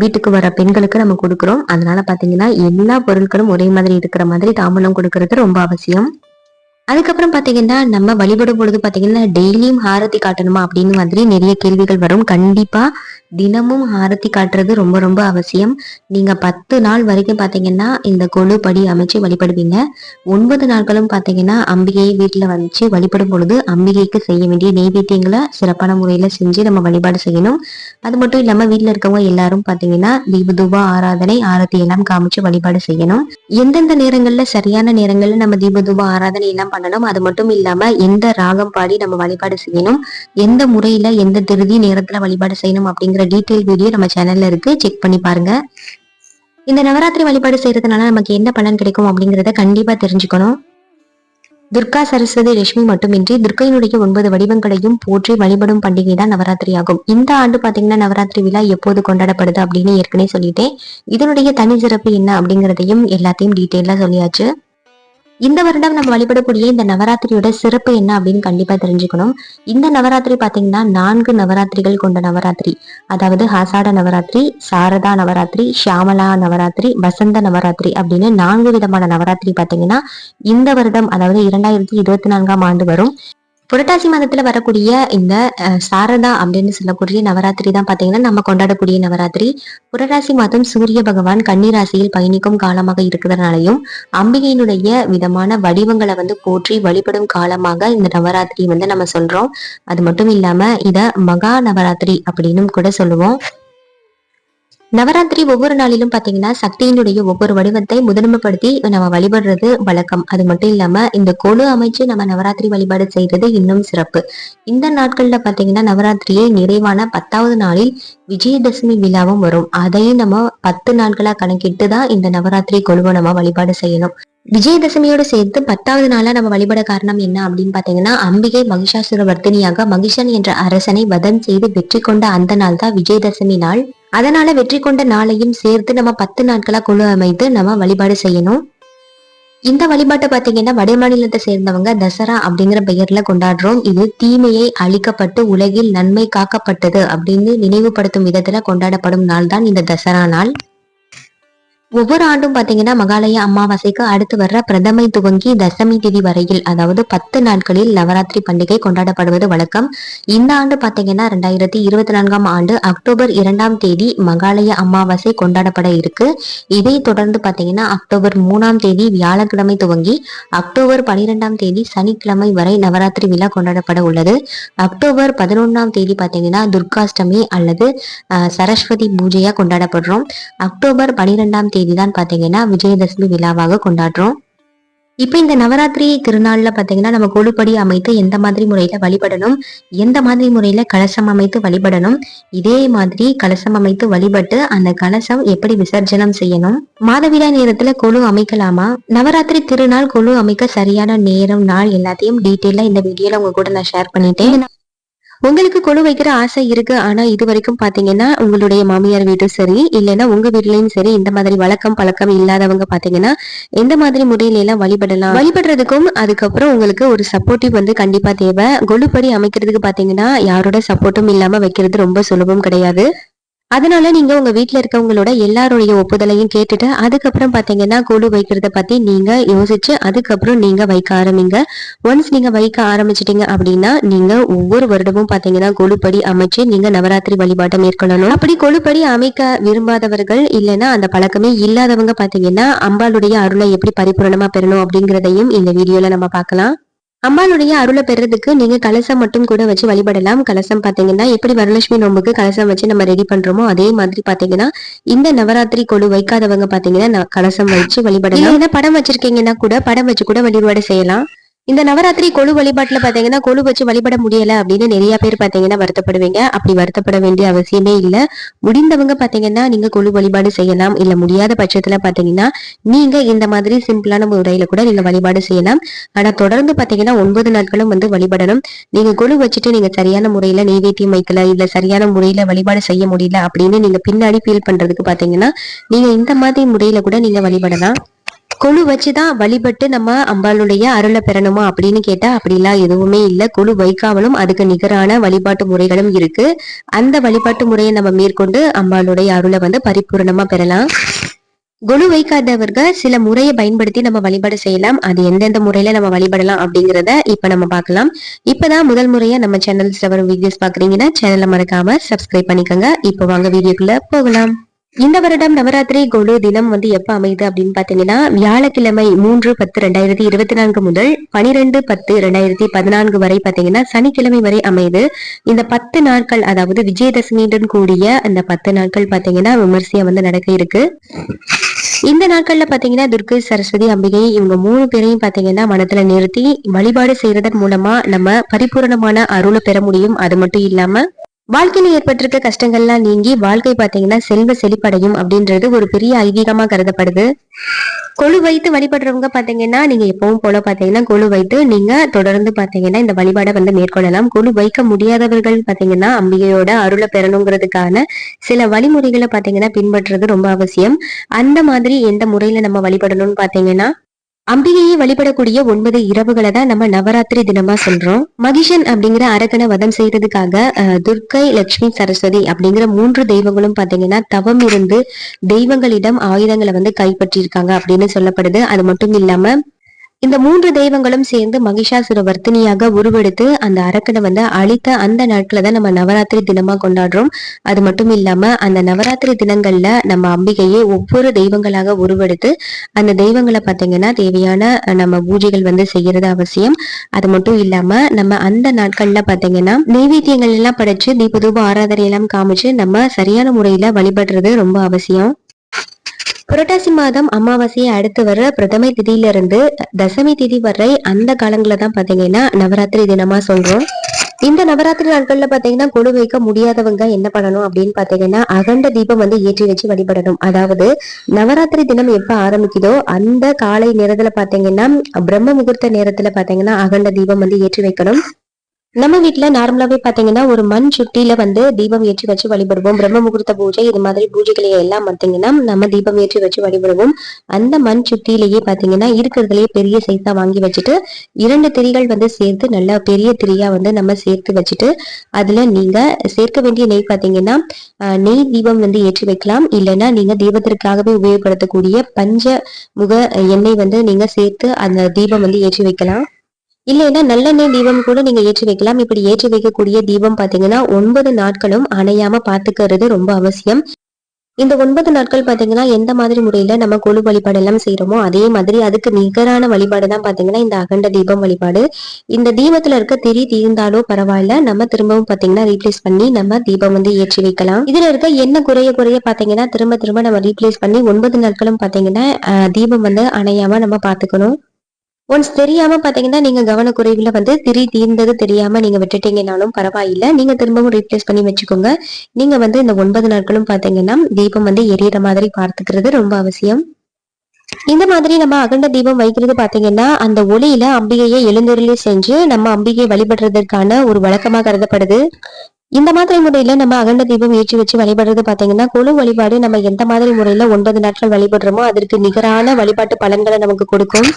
வீட்டுக்கு வர பெண்களுக்கு நம்ம கொடுக்குறோம். அதனால பாத்தீங்கன்னா எல்லா பொருட்களும் ஒரே மாதிரி இருக்கிற மாதிரி தாம்பூலம் கொடுக்கறது ரொம்ப அவசியம். அதுக்கப்புறம் பாத்தீங்கன்னா நம்ம வழிபடும் பொழுது பாத்தீங்கன்னா டெய்லியும் ஆரத்தி காட்டணுமா அப்படின்னு மாதிரி நிறைய கேள்விகள் வரும். கண்டிப்பா தினமும் ஆரத்தி காட்டுறது ரொம்ப ரொம்ப அவசியம். நீங்க பத்து நாள் வரைக்கும் பாத்தீங்கன்னா இந்த கொழு படி அமைச்சு வழிபடுவீங்க. ஒன்பது நாட்களும் பாத்தீங்கன்னா அம்பிகையை வீட்டுல வச்சு வழிபடும் பொழுது அம்பிகைக்கு செய்ய வேண்டிய நெய்வேத்தியங்களை சிறப்பான முறையில செஞ்சு நம்ம வழிபாடு செய்யணும். அது மட்டும் இல்லாம வீட்டுல இருக்கவங்க எல்லாரும் பாத்தீங்கன்னா தீபதூபா ஆராதனை ஆரத்தி எல்லாம் காமிச்சு வழிபாடு செய்யணும். எந்தெந்த நேரங்கள்ல சரியான நேரங்கள்ல நம்ம தீபதூபா ஆராதனை எல்லாம் பண்ணணும். அது மட்டும் இல்லாம எந்த ராகம் பாடி நம்ம வழிபாடு செய்யணும். எந்த முறையில எந்த திருதி நேரத்துல வழிபாடு செய்யணும் அப்படிங்கிற டீட்டெயில் வீடியோ நம்ம சேனல்ல இருக்கு. செக் பண்ணி பாருங்க. இந்த நவராத்திரி வழிபாடு செய்யறதுனால நமக்கு என்ன பலன் கிடைக்கும் அப்படிங்கறத கண்டிப்பா தெரிஞ்சுக்கணும். துர்கா சரஸ்வதி லட்சுமி மட்டுமின்றி துர்க்கையினுடைய ஒன்பது வடிவங்களையும் போற்றி வழிபடும் பண்டிகை தான் நவராத்திரி ஆகும். இந்த ஆண்டு பாத்தீங்கன்னா நவராத்திரி விழா எப்போது கொண்டாடப்படுது அப்படின்னு ஏற்கனவே சொல்லிட்டேன். இதனுடைய தனி சிறப்பு என்ன அப்படிங்கறதையும் எல்லாத்தையும் டீட்டெயிலா சொல்லியாச்சு. இந்த வருடம் நம்ம வழிபடக்கூடிய இந்த நவராத்திரியோட சிறப்பு என்ன அப்படின்னு கண்டிப்பா தெரிஞ்சுக்கணும். இந்த நவராத்திரி பாத்தீங்கன்னா நான்கு நவராத்திரிகள் கொண்ட நவராத்திரி. அதாவது ஹாசாட நவராத்திரி சாரதா நவராத்திரி ஷியாமலா நவராத்திரி வசந்த நவராத்திரி அப்படின்னு நான்கு விதமான நவராத்திரி பாத்தீங்கன்னா இந்த வருடம் அதாவது இரண்டாயிரத்தி இருபத்தி நான்காம் ஆண்டு வரும். புரட்டாசி மாதத்துல வரக்கூடிய இந்த அஹ், சாரதா அப்படின்னு சொல்லக்கூடிய நவராத்திரி தான் பாத்தீங்கன்னா நம்ம கொண்டாடக்கூடிய நவராத்திரி. புரட்டாசி மாதம் சூரிய பகவான் கன்னிராசியில் பயணிக்கும் காலமாக இருக்கிறதுனாலையும் அம்பிகையினுடைய விதமான வடிவங்களை வந்து போற்றி வழிபடும் காலமாக இந்த நவராத்திரி வந்து நம்ம சொல்றோம். அது மட்டும் இல்லாம இத மகா நவராத்திரி அப்படின்னு கூட சொல்லுவோம். நவராத்திரி ஒவ்வொரு நாளிலும் பாத்தீங்கன்னா சக்தியினுடைய ஒவ்வொரு வடிவத்தை முதன்மைப்படுத்தி நம்ம வழிபடுறது வழக்கம். அது மட்டும் இல்லாம இந்த கொழு அமைச்சு நம்ம நவராத்திரி வழிபாடு செய்யறது இன்னும் சிறப்பு. இந்த நாட்கள்ல பாத்தீங்கன்னா நவராத்திரியை நிறைவான பத்தாவது நாளில் விஜயதசமி விழாவும் வரும். அதையும் நம்ம பத்து நாட்களா கணக்கிட்டு தான் இந்த நவராத்திரி கொழுவை நம்ம வழிபாடு செய்யணும். விஜயதசமியோட சேர்த்து பத்தாவது நாளா நம்ம வழிபட காரணம் என்ன அப்படின்னு பாத்தீங்கன்னா அம்பிகை மகிஷாசுர வர்த்தினியாக மகிஷன் என்ற அரசனை வதம் செய்து வெற்றி கொண்ட அந்த நாள் தான் விஜயதசமி நாள். அதனால வெற்றி கொண்ட நாளையும் சேர்த்து நம்ம பத்து நாட்களா குழு அமைத்து நம்ம வழிபாடு செய்யணும். இந்த வழிபாட்டை பாத்தீங்கன்னா வட மாநிலத்தை சேர்ந்தவங்க தசரா அப்படிங்கிற பெயர்ல கொண்டாடுறோம். இது தீமையை அழிக்கப்பட்டு உலகில் நன்மை காக்கப்பட்டது அப்படின்னு நினைவுபடுத்தும் விதத்துல கொண்டாடப்படும் நாள் தான் இந்த தசரா நாள். ஒவ்வொரு ஆண்டும் பாத்தீங்கன்னா மகாலய அமாவாசைக்கு அடுத்து வர்ற பிரதமை துவங்கி தசமி திதி வரையில் அதாவது பத்து நாட்களில் நவராத்திரி பண்டிகை கொண்டாடப்படுவது வழக்கம். இந்த ஆண்டு பார்த்தீங்கன்னா ரெண்டாயிரத்தி இருபத்தி நான்காம் ஆண்டு அக்டோபர் இரண்டாம் தேதி மகாலய அமாவாசை கொண்டாடப்பட இருக்கு. இதை தொடர்ந்து பாத்தீங்கன்னா அக்டோபர் மூணாம் தேதி வியாழக்கிழமை துவங்கி அக்டோபர் பனிரெண்டாம் தேதி சனிக்கிழமை வரை நவராத்திரி விழா கொண்டாடப்பட உள்ளது. அக்டோபர் பதினொன்றாம் தேதி பாத்தீங்கன்னா துர்காஷ்டமி அல்லது சரஸ்வதி பூஜையா கொண்டாடப்படுறோம். அக்டோபர் பனிரெண்டாம் தேதி தான் பார்த்தீங்கன்னா விஜயதசமி விழாவாக கொண்டாடுறோம். இப்போ இந்த நவராத்திரி திருநாள்ல பாத்தீங்கன்னா நம்ம கொழுப்படி அமைத்து எந்த மாதிரி முறையில வழிபடணும் எந்த மாதிரி முறையில கலசம் அமைத்து வழிபடணும் இதே மாதிரி கலசம் அமைத்து வழிபட்டு அந்த கலசம் எப்படி விசர்ஜனம் செய்யணும். மாதவிழா நேரத்துல கொழு அமைக்கலாமா? நவராத்திரி திருநாள் கொழு அமைக்க சரியான நேரம் நாள் எல்லாத்தையும் டீட்டெயிலா இந்த வீடியோல உங்க கூட நான் ஷேர் பண்ணிட்டேன். உங்களுக்கு கொலு வைக்கிற ஆசை இருக்கு. ஆனா இது வரைக்கும் பாத்தீங்கன்னா உங்களுடைய மாமியார் வீட்டும் சரி இல்லைன்னா உங்க வீட்லயும் சரி இந்த மாதிரி வழக்கம் பழக்கம் இல்லாதவங்க பாத்தீங்கன்னா எந்த மாதிரி முறையில எல்லாம் வழிபடலாம்? வழிபடுறதுக்கும் அதுக்கப்புறம் உங்களுக்கு ஒரு சப்போர்ட்டிவ் வந்து கண்டிப்பா தேவை. கொலுப்படி அமைக்கிறதுக்கு பாத்தீங்கன்னா யாரோட சப்போர்ட்டும் இல்லாம வைக்கிறது ரொம்ப சுலபம் கிடையாது. அதனால நீங்க உங்க வீட்டில் இருக்கவங்களோட எல்லாருடைய ஒப்புதலையும் கேட்டுட்டு அதுக்கப்புறம் பாத்தீங்கன்னா கொலு வைக்கிறத பத்தி நீங்க யோசிச்சு அதுக்கப்புறம் நீங்க வைக்க ஆரம்பிங்க. ஒன்ஸ் நீங்க வைக்க ஆரம்பிச்சிட்டீங்க அப்படின்னா நீங்க ஒவ்வொரு வருடமும் பாத்தீங்கன்னா கொழுப்படி அமைச்சு நீங்க நவராத்திரி வழிபாட்டை மேற்கொள்ளணும். அப்படி கொழுப்படி அமைக்க விரும்பாதவர்கள் இல்லைன்னா அந்த பழக்கமே இல்லாதவங்க பாத்தீங்கன்னா அம்பாளுடைய அருளை எப்படி பரிபூரணமா பெறணும் அப்படிங்கறதையும் இந்த வீடியோல நம்ம பார்க்கலாம். அம்பாளுடைய அருளை பெறதுக்கு நீங்க கலசம் மட்டும் கூட வச்சு வழிபடலாம். கலசம் பாத்தீங்கன்னா எப்படி வரலட்சுமி நோம்புக்கு கலசம் வச்சு நம்ம ரெடி பண்றோமோ அதே மாதிரி பாத்தீங்கன்னா இந்த நவராத்திரி கொழு வைக்காதவங்க பாத்தீங்கன்னா கலசம் வச்சு வழிபடலாம். ஏன்னா படம் வச்சிருக்கீங்கன்னா கூட படம் வச்சு கூட வழிபாடு செய்யலாம். இந்த நவராத்திரி கொழு வழிபாட்டுல பாத்தீங்கன்னா கொழு வச்சு வழிபட முடியல அப்படின்னு நிறைய பேர் பாத்தீங்கன்னா வருத்தப்படுவீங்க. அப்படி வருத்தப்பட வேண்டிய அவசியமே இல்ல. முடிந்தவங்க பாத்தீங்கன்னா நீங்க கொழு வழிபாடு செய்யலாம். இல்ல முடியாத பட்சத்துல பாத்தீங்கன்னா நீங்க இந்த மாதிரி சிம்பிளான முறையில கூட நீங்க வழிபாடு செய்யலாம். ஆனா தொடர்ந்து பாத்தீங்கன்னா ஒன்பது நாட்களும் வந்து வழிபடணும். நீங்க கொழு வச்சுட்டு நீங்க சரியான முறையில நெய்வேத்தியம் வைக்கல இல்ல சரியான முறையில வழிபாடு செய்ய முடியல அப்படின்னு நீங்க பின்னாடி ஃபீல் பண்றதுக்கு பாத்தீங்கன்னா நீங்க இந்த மாதிரி முறையில கூட நீங்க வழிபடலாம். கொலு வச்சுதான் வழிபட்டு நம்ம அம்பாளுடைய அருளை பெறணுமா அப்படின்னு கேட்டா அப்படிலாம் எதுவுமே இல்ல. கொழு வைக்காமலும் அதுக்கு நிகரான வழிபாட்டு முறைகளும் இருக்கு. அந்த வழிபாட்டு முறையை நம்ம மேற்கொண்டு அம்பாளுடைய அருளை வந்து பரிபூரணமா பெறலாம். கொலு வைக்காதவர்கள் சில முறையை பயன்படுத்தி நம்ம வழிபாடு செய்யலாம். அது எந்தெந்த முறையில நம்ம வழிபடலாம் அப்படிங்கிறத இப்ப நம்ம பார்க்கலாம். இப்பதான் முதல் முறையா நம்ம சேனல்ஸ்ல வரும் வீடியோஸ் பாக்குறீங்கன்னா சேனலை மறக்காம சப்ஸ்கிரைப் பண்ணிக்கோங்க. இப்போ வாங்க வீடியோக்குள்ள போகலாம். இந்த வருடம் நவராத்திரி குழு தினம் வந்து எப்ப அமையுது அப்படின்னு பாத்தீங்கன்னா வியாழக்கிழமை மூன்று பத்து ரெண்டாயிரத்தி இருபத்தி நான்கு முதல் பனிரெண்டு பத்து ரெண்டாயிரத்தி பதினான்கு வரை பாத்தீங்கன்னா சனிக்கிழமை வரை அமையுது. இந்த பத்து நாட்கள் அதாவது விஜயதசமியுடன் கூடிய அந்த பத்து நாட்கள் பாத்தீங்கன்னா விமர்சையா வந்து நடக்க இருக்கு. இந்த நாட்கள்ல பாத்தீங்கன்னா துர்கை சரஸ்வதி அம்பிகை இவங்க மூணு பேரையும் பாத்தீங்கன்னா மனத்துல நிறுத்தி வழிபாடு செய்யறதன் மூலமா நம்ம பரிபூரணமான அருளை பெற முடியும். அது மட்டும் இல்லாம வாழ்க்கையில ஏற்பட்டிருக்க கஷ்டங்கள்லாம் நீங்கி வாழ்க்கை பாத்தீங்கன்னா செல்வ செழிப்படையும் அப்படின்றது ஒரு பெரிய ஐதீகமா கருதப்படுது. கொழு வைத்து வழிபடுறவங்க பாத்தீங்கன்னா நீங்க எப்பவும் போல பாத்தீங்கன்னா கொழு வைத்து நீங்க தொடர்ந்து பாத்தீங்கன்னா இந்த வழிபாடை வந்து மேற்கொள்ளலாம். கொழு வைக்க முடியாதவர்கள் பாத்தீங்கன்னா அம்பிகையோட அருளை பெறணுங்கிறதுக்கான சில வழிமுறைகளை பாத்தீங்கன்னா பின்பற்றுறது ரொம்ப அவசியம். அந்த மாதிரி எந்த முறையில நம்ம வழிபடணும்னு பாத்தீங்கன்னா அம்பிகையை வழிபடக்கூடிய ஒன்பது இரவுகளை தான் நம்ம நவராத்திரி தினமா சொல்றோம். மகிஷன் அப்படிங்கிற அரக்கனை வதம் செய்யறதுக்காக அஹ், துர்க்கை லட்சுமி சரஸ்வதி அப்படிங்கிற மூன்று தெய்வங்களும் பாத்தீங்கன்னா தவம் இருந்து தெய்வங்களிடம் ஆயுதங்களை வந்து கைப்பற்றியிருக்காங்க அப்படின்னு சொல்லப்படுது. அது மட்டும் இல்லாம இந்த மூன்று தெய்வங்களும் சேர்ந்து மகிஷாசுர வர்த்தினியாக உருவெடுத்து அந்த அரக்கனை வந்து அழித்த அந்த நாட்களை தான் நம்ம நவராத்திரி தினமா கொண்டாடுறோம். அது மட்டும் இல்லாம அந்த நவராத்திரி தினங்கள்ல நம்ம அம்பிகையை ஒவ்வொரு தெய்வங்களாக உருவெடுத்து அந்த தெய்வங்களை பார்த்தீங்கன்னா தேவையான நம்ம பூஜைகள் வந்து செய்யறது அவசியம். அது மட்டும் இல்லாம நம்ம அந்த நாட்கள்ல பாத்தீங்கன்னா நெய்வேத்தியங்கள் எல்லாம் படைச்சு தீபதூப ஆராதனை எல்லாம் காமிச்சு நம்ம சரியான முறையில வழிபடுறது ரொம்ப அவசியம். புரட்டாசி மாதம் அமாவாசையை அடுத்து வர பிரதமை திதியில இருந்து தசமி திதி வரை அந்த காலங்களில் தான் பார்த்தீங்கன்னா நவராத்திரி தினமா சொல்றோம். இந்த நவராத்திரி நாட்கள்ல பாத்தீங்கன்னா கொடு வைக்க முடியாதவங்க என்ன பண்ணணும் அப்படின்னு பாத்தீங்கன்னா அகண்ட தீபம் வந்து ஏற்றி வச்சு வழிபடணும். அதாவது நவராத்திரி தினம் எப்ப ஆரம்பிக்குதோ அந்த காலை நேரத்துல பாத்தீங்கன்னா பிரம்ம முகூர்த்த நேரத்துல பாத்தீங்கன்னா அகண்ட தீபம் வந்து ஏற்றி வைக்கணும். நம்ம வீட்டுல நார்மலாவே பாத்தீங்கன்னா ஒரு மண் சுட்டியில வந்து தீபம் ஏற்றி வச்சு வழிபடுவோம். பிரம்ம முகூர்த்த பூஜை இது மாதிரி பூஜைகளை எல்லாம் பாத்தீங்கன்னா நம்ம தீபம் ஏற்றி வச்சு வழிபடுவோம். அந்த மண் சுட்டியிலேயே பாத்தீங்கன்னா இருக்கிறதுலயே பெரிய சைஸா வாங்கி வச்சுட்டு இரண்டு திரிகள் வந்து சேர்த்து நல்லா பெரிய திரியா வந்து நம்ம சேர்த்து வச்சுட்டு அதுல நீங்க சேர்க்க வேண்டிய நெய் பாத்தீங்கன்னா நெய் தீபம் வந்து ஏற்றி வைக்கலாம். இல்லைன்னா நீங்க தீபத்திற்காகவே உபயோகப்படுத்தக்கூடிய பஞ்ச முக எண்ணெய் வந்து நீங்க சேர்த்து அந்த தீபம் வந்து ஏற்றி வைக்கலாம். இல்லைன்னா நல்லெண்ணெய் தீபம் கூட நீங்க ஏற்றி வைக்கலாம். இப்படி ஏற்றி வைக்கக்கூடிய தீபம் பாத்தீங்கன்னா ஒன்பது நாட்களும் அணையாம பாத்துக்கிறது ரொம்ப அவசியம். இந்த ஒன்பது நாட்கள் பாத்தீங்கன்னா எந்த மாதிரி முறையில நம்ம கொழு வழிபாடு எல்லாம் செய்யறோமோ அதே மாதிரி அதுக்கு நிகரான வழிபாடு தான் பாத்தீங்கன்னா இந்த அகண்ட தீபம் வழிபாடு. இந்த தீபத்துல இருக்க திரி தீர்ந்தாலோ பரவாயில்ல. நம்ம திரும்பவும் பாத்தீங்கன்னா ரீப்ளேஸ் பண்ணி நம்ம தீபம் வந்து ஏற்றி வைக்கலாம். இதுல இருக்க என்ன குறைய குறைய பாத்தீங்கன்னா திரும்ப திரும்ப நம்ம ரீப்ளேஸ் பண்ணி ஒன்பது நாட்களும் பாத்தீங்கன்னா தீபம் வந்து அணையாம நம்ம பாத்துக்கணும். ஒன்ஸ் தெரியாம பாத்தீங்கன்னா நீங்க கவனக்குறைவுல வந்து திரி தீர்ந்தது தெரியாம நீங்க விட்டுட்டீங்கனாலும் பரவாயில்ல. நீங்க திரும்பவும் ரீப்ளேஸ் பண்ணி வச்சுக்கோங்க. நீங்க வந்து இந்த ஒன்பது நாட்களும் பாத்தீங்கன்னா தீபம் வந்து எரியற மாதிரி பார்த்துக்கிறது ரொம்ப அவசியம். இந்த மாதிரி நம்ம அகண்ட தீபம் வைக்கிறது பாத்தீங்கன்னா அந்த ஒளியில அம்பிகையை எழுந்தருளி செஞ்சு நம்ம அம்பிகையை வழிபடுறதற்கான ஒரு வழக்கமா கருதப்படுது. இந்த மாதிரி முறையில நம்ம அகண்ட தீபம் ஏற்றி வச்சு வழிபடுறது பாத்தீங்கன்னா குழு வழிபாடு நம்ம எந்த மாதிரி முறையில ஒன்பது நாட்கள் வழிபடுறோமோ அதற்கு நிகரான வழிபாட்டு பலன்களை நமக்கு கொடுக்கும்.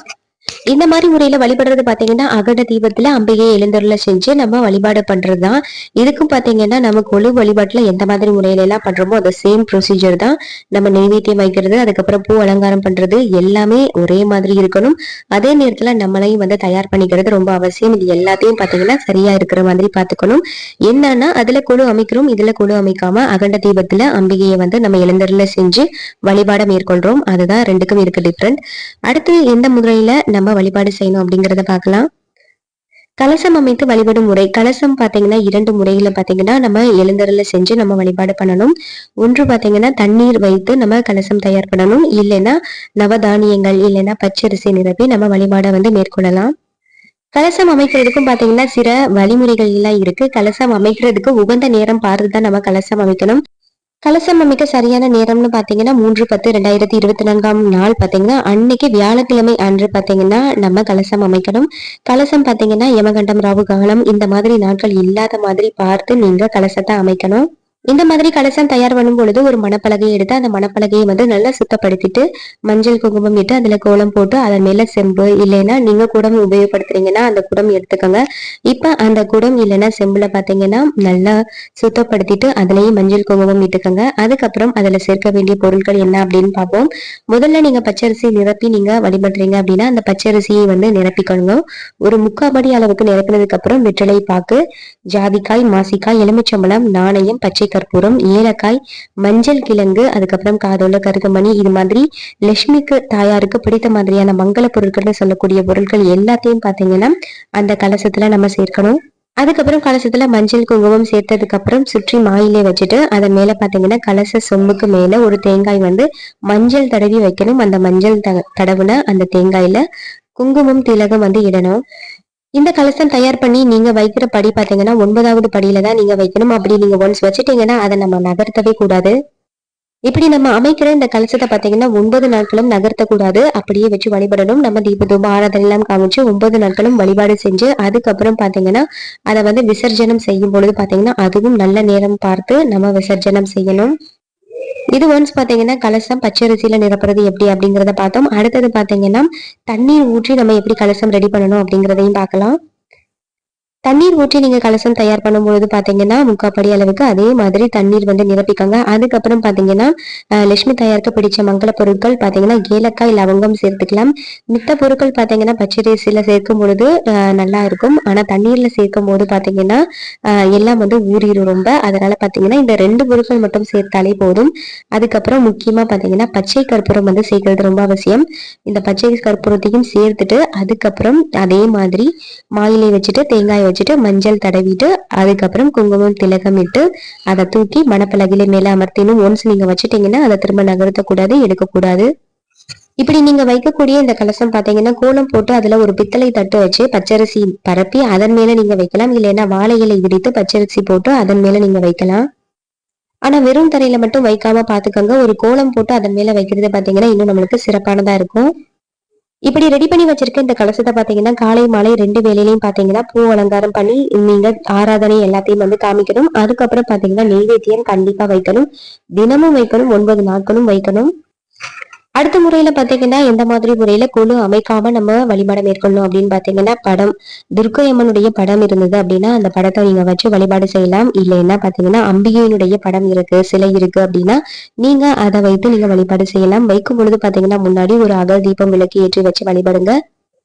இந்த மாதிரி முறையில வழிபடுறது பாத்தீங்கன்னா அகண்ட தீபத்துல அம்பிகை எழுந்தருளை செஞ்சு நம்ம வழிபாடு பண்றதுதான். இதுக்கும் பாத்தீங்கன்னா நம்ம கொழு வழிபாட்டுல எந்த மாதிரி முறையில எல்லாம் பண்றோமோ அது சேம் ப்ரொசீஜர் தான். நம்ம நெய்வேத்தியம் வைக்கிறது அதுக்கப்புறம் பூ அலங்காரம் பண்றது எல்லாமே ஒரே மாதிரி இருக்கணும். அதே நேரத்துல நம்மளையும் வந்து தயார் பண்ணிக்கிறது ரொம்ப அவசியம். இது எல்லாத்தையும் பாத்தீங்கன்னா சரியா இருக்கிற மாதிரி பாத்துக்கணும். என்னன்னா அதுல குழு அமைக்கிறோம் இதுல குழு அமைக்காம அகண்ட தீபத்துல அம்பிகையை வந்து நம்ம எழுந்தருளை செஞ்சு வழிபாட மேற்கொள்றோம். அதுதான் ரெண்டுக்கும் இருக்கு டிஃப்ரெண்ட் அடுத்து எந்த முறையில நம்ம வழிபாடு செய்யணும் அப்படிங்கறத பார்க்கலாம். கலசம் அமைத்து வழிபடும் முறை கலசம் பாத்தீங்கன்னா இரண்டு முறையில பாத்தீங்கன்னா நம்ம எழுந்தருள செஞ்சு நம்ம வழிபாடு பண்ணணும். ஒன்று பாத்தீங்கன்னா தண்ணீர் வைத்து நம்ம கலசம் தயார் பண்ணணும். இல்லைன்னா நவதானியங்கள் இல்லைன்னா பச்சரிசி நிரப்பி நம்ம வழிபாடை வந்து மேற்கொள்ளலாம். கலசம் அமைக்கிறதுக்கும் பாத்தீங்கன்னா சில வழிமுறைகள் எல்லாம் இருக்கு. கலசம் அமைக்கிறதுக்கு உகந்த நேரம் பார்த்து தான் நம்ம கலசம் அமைக்கணும். கலசம் அமைக்க சரியான நேரம்னு பாத்தீங்கன்னா மூன்று பத்து ரெண்டாயிரத்தி இருபத்தி நான்காம் நாள் பாத்தீங்கன்னா அன்னைக்கு வியாழக்கிழமை அன்று பாத்தீங்கன்னா நம்ம கலசம் அமைக்கணும். கலசம் பாத்தீங்கன்னா யமகண்டம் ராகு காலம் இந்த மாதிரி நாட்கள் இல்லாத மாதிரி பார்த்து நீங்க கலசத்தை அமைக்கணும். இந்த மாதிரி கலசம் தயார் பண்ணும் பொழுது ஒரு மணப்பலகையை எடுத்து அந்த மணப்பலகையை வந்து நல்லா சுத்தப்படுத்திட்டு மஞ்சள் குங்குமம் இட்டு அதுல கோலம் போட்டு அதன் மேல செம்பு இல்லைன்னா நீங்க குடம் உபயோகப்படுத்துறீங்கன்னா அந்த குடம் எடுத்துக்கோங்க. இப்ப அந்த குடம் இல்லைன்னா செம்புல பாத்தீங்கன்னா நல்லா சுத்தப்படுத்திட்டு அதுலயும் மஞ்சள் குங்குமம் இட்டுக்கோங்க. அதுக்கப்புறம் அதுல சேர்க்க வேண்டிய பொருட்கள் என்ன அப்படின்னு பார்ப்போம். முதல்ல நீங்க பச்சரிசி நிரப்பி நீங்க வழிபடுறீங்க அப்படின்னா அந்த பச்சரிசியை வந்து நிரப்பிக்கணும் ஒரு முக்காபடி அளவுக்கு நிரப்பினதுக்கு அப்புறம் வெற்றிலை பாக்கு ஜாதிக்காய் மாசிக்காய் எலுமிச்சம்பழம் நாணயம் பச்சை கற்பூரம் ஏலக்காய் மஞ்சள் கிழங்கு அதுக்கப்புறம் காதோல கருகமணி இது மாதிரி லட்சுமிக்கு தாயாருக்கு பிடித்த மாதிரியான மங்கள பொருட்கள்னு சொல்லக்கூடிய பொருட்கள் எல்லாத்தையும் பாத்தீங்கன்னா அந்த கலசத்துல நம்ம சேர்க்கணும். அதுக்கப்புறம் கலசத்துல மஞ்சள் குங்குமம் சேர்த்ததுக்கு அப்புறம் சுற்றி மாயிலே வச்சுட்டு அதன் மேல பாத்தீங்கன்னா கலச சொம்புக்கு மேல ஒரு தேங்காய் வந்து மஞ்சள் தடவி வைக்கணும். அந்த மஞ்சள் த- தடவுன அந்த தேங்காயில குங்குமம் திலகம் வந்து இடணும். இந்த கலசம் தயார் பண்ணி நீங்க வைக்கிற படி பாத்தீங்கன்னா ஒன்பதாவது படியில தான் நீங்க வைக்கணும். அப்படி நீங்க ஒன்ஸ் வச்சுட்டீங்கன்னா அதை நம்ம நகர்த்தவே கூடாது. இப்படி நம்ம அமைக்கிற இந்த கலசத்தை பாத்தீங்கன்னா ஒன்பது நாட்களும் நகர்த்தக்கூடாது அப்படியே வச்சு வழிபடணும். நம்ம தீப தூப ஆராதனை எல்லாம் காமிச்சு ஒன்பது நாட்களும் வழிபாடு செஞ்சு அதுக்கப்புறம் பாத்தீங்கன்னா அதை வந்து விசர்ஜனம் செய்யும் பொழுது பாத்தீங்கன்னா அதுவும் நல்ல நேரம் பார்த்து நம்ம விசர்ஜனம் செய்யணும். இது ஒன்ஸ் பாத்தீங்கன்னா கலசம் பச்சரிசியில நிரப்புறது எப்படி அப்படிங்கறத பார்த்தோம். அடுத்தது பாத்தீங்கன்னா தண்ணீர் ஊற்றி நம்ம எப்படி கலசம் ரெடி பண்ணணும் அப்படிங்கறதையும் பார்க்கலாம். தண்ணீர் ஊற்றி நீங்க கலசம் தயார் பண்ணும்பொழுது பாத்தீங்கன்னா முக்காப்படி அளவுக்கு அதே மாதிரி தண்ணீர் வந்து நிரப்பிக்கோங்க. அதுக்கப்புறம் பாத்தீங்கன்னா லட்சுமி தாயாருக்கு பிடிச்ச மங்கள பொருட்கள் பாத்தீங்கன்னா ஏலக்காய் லவங்கம் சேர்த்துக்கலாம். மித்த பொருட்கள் பாத்தீங்கன்னா பச்சரிசியில சேர்க்கும் பொழுது நல்லா இருக்கும். ஆனா தண்ணீர்ல சேர்க்கும் போது பாத்தீங்கன்னா எல்லாம் வந்து ஊறிடும் ரொம்ப. அதனால பாத்தீங்கன்னா இந்த ரெண்டு பொருட்கள் மட்டும் சேர்த்தாலே போதும். அதுக்கப்புறம் முக்கியமா பாத்தீங்கன்னா பச்சை கற்பூரம் வந்து சேர்க்கறது ரொம்ப அவசியம். இந்த பச்சை கற்பூரத்தையும் சேர்த்துட்டு அதுக்கப்புறம் அதே மாதிரி மாயிலை வச்சுட்டு தேங்காய் வச்சுட்டு மஞ்சள் தடவிட்டு அதுக்கப்புறம் குங்குமம் திலகம் இட்டு அதை தூக்கி மணப்பலகில மேல அமர்த்தினும் ஒன்ஸ் நீங்க வச்சுட்டீங்கன்னா அதை திரும்ப நகர்த்தக்கூடாது எடுக்கக்கூடாது. இப்படி நீங்க வைக்கக்கூடிய இந்த கலசம் பாத்தீங்கன்னா கோலம் போட்டு அதுல ஒரு பித்தளை தட்டு வச்சு பச்சரிசி பரப்பி அதன் மேல நீங்க வைக்கலாம். இல்லைன்னா வாழை இலை விரித்து பச்சரிசி போட்டு அதன் மேல நீங்க வைக்கலாம். ஆனா வெறும் தரையில மட்டும் வைக்காம பாத்துக்கோங்க. ஒரு கோலம் போட்டு அதன் மேல வைக்கிறது பாத்தீங்கன்னா இன்னும் நம்மளுக்கு சிறப்பானதா இருக்கும். இப்படி ரெடி பண்ணி வச்சிருக்க இந்த கலசத்தை பாத்தீங்கன்னா காலை மாலை ரெண்டு வேலையிலையும் பாத்தீங்கன்னா பூ அலங்காரம் பண்ணி நீங்க ஆராதனை எல்லாத்தையும் வந்து காமிக்கணும். அதுக்கப்புறம் பாத்தீங்கன்னா நெய்வேத்தியம் கண்டிப்பா வைக்கணும். தினமும் வைக்கணும் ஒன்பது நாட்களும் வைக்கணும். அடுத்த முறையில பாத்தீங்கன்னா எந்த மாதிரி முறையில குழு அமைக்காம நம்ம வழிபாடு மேற்கொள்ளணும் அப்படின்னு பாத்தீங்கன்னா படம் துர்க்கை அம்மனுடைய படம் இருந்தது அப்படின்னா அந்த படத்தை நீங்க வச்சு வழிபாடு செய்யலாம். இல்லைன்னா பாத்தீங்கன்னா அம்பிகையினுடைய படம் இருக்கு சிலை இருக்கு அப்படின்னா நீங்க அதை வைத்து நீங்க வழிபாடு செய்யலாம். வைக்கும் பொழுது பாத்தீங்கன்னா முன்னாடி ஒரு அகல் தீபம் விளக்கு ஏற்றி வச்சு வழிபடுங்க.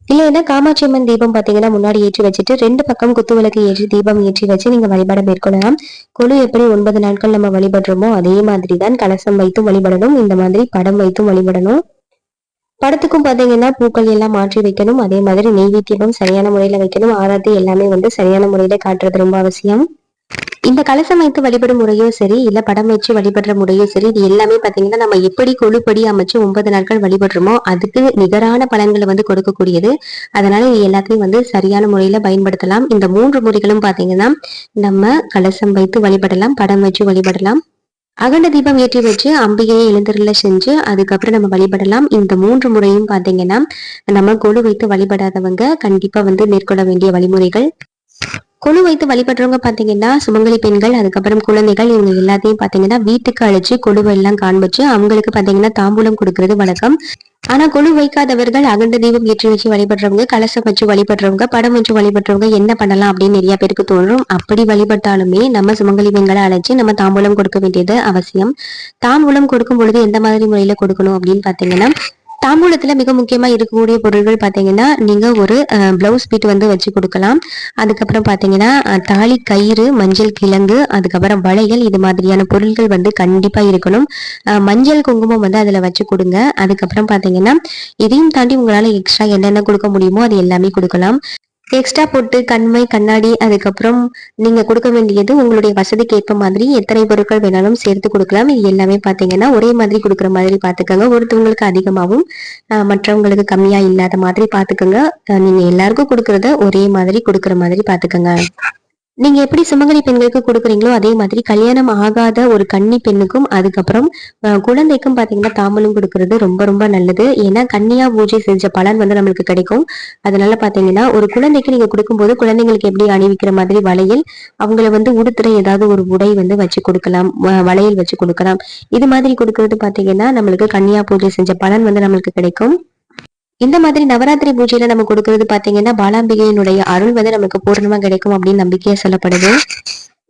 இல்லைன்னா காமாட்சி அம்மன் தீபம் பாத்தீங்கன்னா முன்னாடி ஏற்றி வச்சுட்டு ரெண்டு பக்கம் குத்து விளக்கு ஏற்றி தீபம் ஏற்றி வச்சு நீங்க வழிபாடு மேற்கொள்ளலாம். கொலு எப்படி ஒன்பது நாட்கள் நம்ம வழிபடுறோமோ அதே மாதிரி தான் கலசம் வைத்தும் வழிபடணும். இந்த மாதிரி படம் வைத்தும் வழிபடணும். படத்துக்கும் பாத்தீங்கன்னா பூக்கள் எல்லாம் மாற்றி வைக்கணும். அதே மாதிரி நெய்வேத்தியமும் சரியான முறையில வைக்கணும். ஆராத்தி எல்லாமே வந்து சரியான முறையில காட்டுறது ரொம்ப அவசியம். இந்த கலசம் வைத்து வழிபடும் முறையோ சரி இல்ல படம் வச்சு வழிபடுற முறையோ சரி இது எல்லாமே பாத்தீங்கன்னா நம்ம எப்படி கொழுப்படி அமைச்சு ஒன்பது நாட்கள் வழிபடுறோமோ அதுக்கு நிகரான பலன்களை வந்து கொடுக்கக்கூடியது. அதனால இது எல்லாத்தையும் வந்து சரியான முறையில பயன்படுத்தலாம். இந்த மூன்று முறைகளும் பாத்தீங்கன்னா நம்ம கலசம் வைத்து வழிபடலாம் படம் வச்சு வழிபடலாம். அகண்ட தீபம் ஏற்றி வச்சு அம்பிகையை எழுந்தருள செஞ்சு அதுக்கப்புறம் நம்ம வழிபடலாம். இந்த மூன்று முறையும் பார்த்தீங்கன்னா நம்ம கொலு வைத்து வழிபடாதவங்க கண்டிப்பா வந்து மேற்கொள்ள வேண்டிய வழிமுறைகள். குழு வைத்து வழிபடுறவங்க பாத்தீங்கன்னா சுமங்கலி பெண்கள் அதுக்கப்புறம் குழந்தைகள் இவங்க எல்லாத்தையும் பாத்தீங்கன்னா வீட்டுக்கு அழைச்சு கொலுவை எல்லாம் காண்பிச்சு அவங்களுக்கு பாத்தீங்கன்னா தாம்பூலம் கொடுக்கறது வழக்கம். ஆனா குழு வைக்காதவர்கள் அகண்ட தீபம் ஏற்றி வச்சு வழிபடுறவங்க கலசம் வச்சு வழிபடுறவங்க படம் வச்சு வழிபடுறவங்க என்ன பண்ணலாம் அப்படின்னு நிறைய பேருக்கு தோன்றும். அப்படி வழிபட்டாலுமே நம்ம சுமங்கலி பெண்களை அழைச்சு நம்ம தாம்பூலம் கொடுக்க வேண்டியது அவசியம். தாம்பூலம் கொடுக்கும் பொழுது எந்த மாதிரி முறையில கொடுக்கணும் அப்படின்னு பாத்தீங்கன்னா தாம்பூலத்துல மிக முக்கியமா இருக்கக்கூடிய பொருட்கள் பாத்தீங்கன்னா நீங்க ஒரு ப்ளவுஸ் பீட் வந்து வச்சு கொடுக்கலாம். அதுக்கப்புறம் பாத்தீங்கன்னா தாலி கயிறு மஞ்சள் கிழங்கு அதுக்கப்புறம் வளையல் இது மாதிரியான பொருட்கள் வந்து கண்டிப்பா இருக்கணும். அஹ், மஞ்சள் குங்குமம் வந்து அதுல வச்சு கொடுங்க. அதுக்கப்புறம் பாத்தீங்கன்னா இதையும் தாண்டி உங்களால எக்ஸ்ட்ரா என்னென்ன கொடுக்க முடியுமோ அது எல்லாமே கொடுக்கலாம். எக்ஸ்ட்ரா போட்டு கண்மை கண்ணாடி அதுக்கப்புறம் நீங்க கொடுக்க வேண்டியது உங்களுடைய வசதிக்கு ஏற்ப மாதிரி எத்தனை பொருட்கள் வேணாலும் சேர்த்து கொடுக்கலாம். இது எல்லாமே பார்த்தீங்கன்னா ஒரே மாதிரி கொடுக்குற மாதிரி பார்த்துக்கோங்க ஒருத்தவங்களுக்கு அதிகமாகவும் ஆஹ் மற்றவங்களுக்கு கம்மியா இல்லாத மாதிரி பார்த்துக்கோங்க நீங்கள் நீங்க எல்லாருக்கும் கொடுக்குறத ஒரே மாதிரி கொடுக்குற மாதிரி பார்த்துக்கோங்க நீங்க எப்படி சுமங்கலி பெண்களுக்கு கொடுக்குறீங்களோ அதே மாதிரி கல்யாணம் ஆகாத ஒரு கன்னி பெண்ணுக்கும் அதுக்கப்புறம் குழந்தைக்கும் பாத்தீங்கன்னா தாம்பூலம் கொடுக்கறது ரொம்ப ரொம்ப நல்லது. ஏன்னா கன்னியா பூஜை செஞ்ச பலன் வந்து நம்மளுக்கு கிடைக்கும். அதனால பாத்தீங்கன்னா ஒரு குழந்தைக்கு நீங்க கொடுக்கும்போது குழந்தைங்களுக்கு எப்படி அணிவிக்கிற மாதிரி வளையல் அவங்கள வந்து உடுத்துற ஏதாவது ஒரு உடை வந்து வச்சு கொடுக்கலாம் வளையல் வச்சு கொடுக்கலாம். இது மாதிரி கொடுக்கறது பாத்தீங்கன்னா நம்மளுக்கு கன்னியா பூஜை செஞ்ச பலன் வந்து நம்மளுக்கு கிடைக்கும். இந்த மாதிரி நவராத்திரி பூஜையில நம்ம கொடுக்கறது பாத்தீங்கன்னா பாலாம்பிகையினுடைய அருள் வந்து நமக்கு பூர்ணமா கிடைக்கும் அப்படின்னு நம்பிக்கையா சொல்லப்படுது.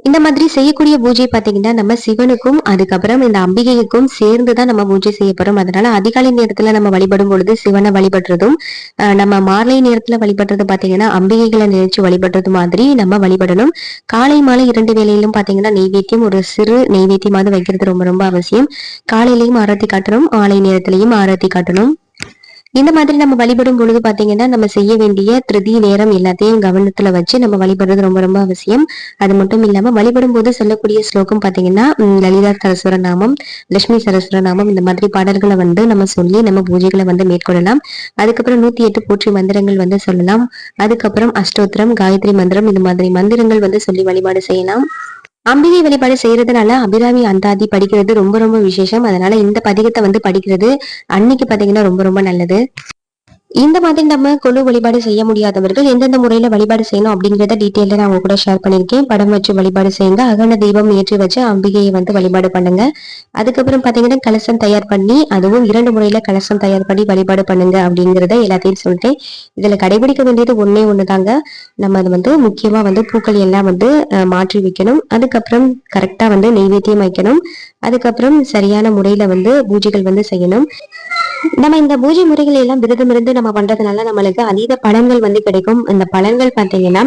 இந்த மாதிரி செய்யக்கூடிய பூஜை பாத்தீங்கன்னா நம்ம சிவனுக்கும் அதுக்கப்புறம் இந்த அம்பிகைக்கும் சேர்ந்து தான் நம்ம பூஜை செய்ய போறோம். அதனால அதிகாலை நேரத்துல நம்ம வழிபடும் பொழுது சிவனை வழிபடுறதும் அஹ், நம்ம மாலை நேரத்துல வழிபடுறது பாத்தீங்கன்னா அம்பிகைகளை நினைச்சு வழிபடுறது மாதிரி நம்ம வழிபடணும். காலை மாலை இரண்டு வேளையிலும் பாத்தீங்கன்னா நெய்வேத்தியம் ஒரு சிறு நெய்வேத்தியமாவது வைக்கிறது ரொம்ப ரொம்ப அவசியம். காலையிலயும் ஆரத்தி காட்டணும் மாலை நேரத்திலையும் ஆரத்தி காட்டணும். இந்த மாதிரி நம்ம வழிபடும் பொழுது பாத்தீங்கன்னா நம்ம செய்ய வேண்டிய திருதி நேரம் எல்லாத்தையும் கவனத்துல வச்சு நம்ம வழிபடுறது ரொம்ப ரொம்ப அவசியம். அது மட்டும் இல்லாம வழிபடும் போது சொல்லக்கூடிய ஸ்லோகம் பாத்தீங்கன்னா லலிதா சரஸ்வர நாமம் லட்சுமி சரஸ்வர நாமம் இந்த மாதிரி பாடல்களை வந்து நம்ம சொல்லி நம்ம பூஜைகளை வந்து மேற்கொள்ளலாம். அதுக்கப்புறம் நூத்தி எட்டு போற்றி மந்திரங்கள் வந்து சொல்லலாம். அதுக்கப்புறம் அஷ்டோத்திரம் காயத்ரி மந்திரம் இந்த மாதிரி மந்திரங்கள் வந்து சொல்லி வழிபாடு செய்யலாம். அம்பிகை வழிபாடு செய்யறதுனால அபிராமி அந்தாதி படிக்கிறது ரொம்ப ரொம்ப விசேஷம். அதனால இந்த பதிகத்தை வந்து படிக்கிறது அன்னைக்கு பாத்தீங்கன்னா ரொம்ப ரொம்ப நல்லது. இந்த மாதிரி நம்ம குழு வழிபாடு செய்ய முடியாதவர்கள் எந்தெந்த முறையில வழிபாடு செய்யணும் அப்படிங்கறத டீட்டெயில நான் உங்க கூட ஷேர் பண்ணிருக்கேன் படம் வச்சு வழிபாடு செய்யுங்க. அகண்ட தீபம் ஏற்றி வச்சு அம்பிகையை வந்து வழிபாடு பண்ணுங்க. அதுக்கப்புறம் பாத்தீங்கன்னா கலசம் தயார் பண்ணி அதுவும் இரண்டு முறையில கலசம் தயார் பண்ணி வழிபாடு பண்ணுங்க அப்படிங்கறத எல்லாத்தையும் சொல்லிட்டேன். இதுல கடைபிடிக்க வேண்டியது ஒன்னே ஒண்ணுதாங்க. நம்ம அது வந்து முக்கியமா வந்து பூக்கள் எல்லாம் வந்து மாற்றி வைக்கணும். அதுக்கப்புறம் கரெக்டா வந்து நெய்வேத்தியம் வைக்கணும். அதுக்கப்புறம் சரியான முறையில வந்து பூஜைகள் வந்து செய்யணும். நம்ம இந்த பூஜை முறைகள் எல்லாம் விரதம் இருந்து நம்ம பண்றதுனால நம்மளுக்கு அதீத பலன்கள் வந்து கிடைக்கும். இந்த பலன்கள் பாத்தீங்கன்னா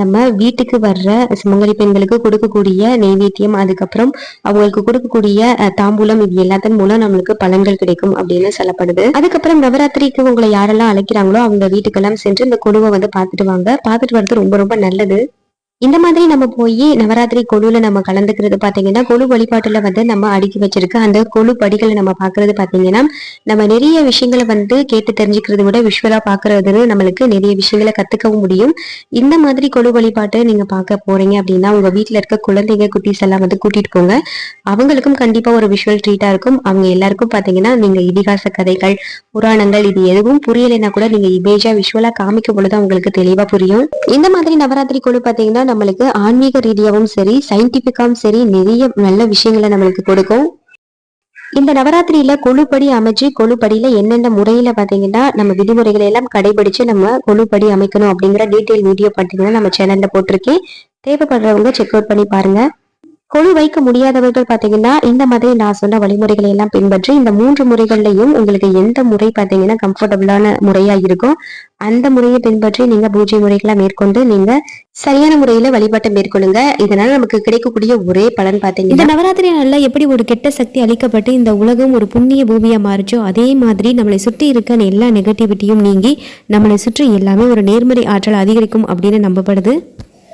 நம்ம வீட்டுக்கு வர்ற சுமங்கலி பெண்களுக்கு கொடுக்கக்கூடிய நெய்வேத்தியம் அதுக்கப்புறம் அவங்களுக்கு கொடுக்கக்கூடிய தாம்பூலம் இது எல்லாத்தின் மூலம் நம்மளுக்கு பலன்கள் கிடைக்கும் அப்படின்னு சொல்லப்படுது. அதுக்கப்புறம் நவராத்திரிக்கு உங்களை யாரெல்லாம் அழைக்கிறாங்களோ அவங்க வீட்டுக்கெல்லாம் சென்று இந்த குடும்பம் வந்து பார்த்துட்டு வாங்க. பார்த்துட்டு வர்றது ரொம்ப ரொம்ப நல்லது. இந்த மாதிரி நம்ம போய் நவராத்திரி கொலுல நம்ம கலந்துக்கிறது பாத்தீங்கன்னா கொழு வழிபாட்டுல வந்து நம்ம அடுக்கி வச்சிருக்க அந்த கொழு படிகளை நம்ம பாக்குறது பாத்தீங்கன்னா நம்ம நிறைய விஷயங்களை வந்து கேட்டு தெரிஞ்சுக்கிறது விட விஷுவலா பாக்குறதுன்னு நம்மளுக்கு நிறைய விஷயங்களை கத்துக்கவும் முடியும். இந்த மாதிரி கொழு வழிபாட்டை நீங்க பார்க்க போறீங்க அப்படின்னா உங்க வீட்டுல இருக்க குழந்தைங்க குட்டீஸ் எல்லாம் வந்து கூட்டிட்டு போங்க. அவங்களுக்கும் கண்டிப்பா ஒரு விஷுவல் ட்ரீட்டா இருக்கும். அவங்க எல்லாருக்கும் பாத்தீங்கன்னா நீங்க இதிகாச கதைகள் புராணங்கள் இது எதுவும் புரியலைன்னா கூட நீங்க இமேஜா விஷுவலா காமிக்க பொழுது அவங்களுக்கு தெளிவா புரியும். இந்த மாதிரி நவராத்திரி குழு பாத்தீங்கன்னா நம்மளுக்கு ஆன்மீக ரீதியாகவும் சரி சயின்டிபிக்காவும் சரி நிறைய நல்ல விஷயங்களை நம்மளுக்கு கொடுக்கும். இந்த நவராத்திரியில கொழுப்படி அமைச்சு கொழுப்படியில என்னென்ன முறையில பாத்தீங்கன்னா நம்ம விதிமுறைகளை எல்லாம் கடைபிடிச்சு நம்ம கொழுப்படி அமைக்கணும் அப்படிங்கிற டீட்டெயில் வீடியோ பாத்தீங்கன்னா நம்ம சேனல்ல போட்டிருக்கேன். தேவைப்படுறவங்க செக் அவுட் பண்ணி பாருங்க. கொழு வைக்க முடியாதவர்கள் பாத்தீங்கன்னா இந்த மாதிரி நான் சொன்ன வழிமுறைகளை எல்லாம் பின்பற்றி இந்த மூன்று முறைகள்லையும் உங்களுக்கு எந்த முறை பாத்தீங்கன்னா கம்ஃபர்டபுளான முறையா இருக்கும். அந்த முறையை பின்பற்றி நீங்க பூஜை முறைகளை மேற்கொண்டு நீங்க சரியான முறையில வழிபாட்டை மேற்கொள்ளுங்க. இதனால நமக்கு கிடைக்கக்கூடிய ஒரே பலன் பாத்தீங்கன்னா இந்த நவராத்திரி நாள்ல எப்படி ஒரு கெட்ட சக்தி அளிக்கப்பட்டு இந்த உலகம் ஒரு புண்ணிய பூமியா மாறுச்சோ அதே மாதிரி நம்மளை சுற்றி இருக்க எல்லா நெகட்டிவிட்டியும் நீங்கி நம்மளை சுற்றி எல்லாமே ஒரு நேர்மறை ஆற்றல் அதிகரிக்கும் அப்படின்னு நம்பப்படுது.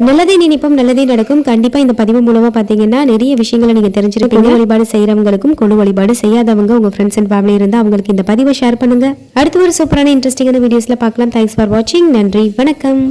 நல்லதே நினைப்போம் நல்லதே நடக்கும். கண்டிப்பா இந்த பதிவு மூலமா பாத்தீங்கன்னா நிறைய விஷயங்களை நீங்க தெரிஞ்சிருப்பீங்க. வழிபாடு செய்யறவங்களுக்கும் கொழு வழிபாடு செய்யாதவங்க உங்க ஃப்ரெண்ட்ஸ் அண்ட் ஃபேமிலி இருந்தா அவங்களுக்கு இந்த பதிவை ஷேர் பண்ணுங்க. அடுத்து ஒரு சூப்பரான இன்ட்ரெஸ்டிங்கான வீடியோஸ்ல பார்க்கலாம். தேங்க்ஸ் ஃபார் வாட்சிங் நன்றி. வணக்கம்.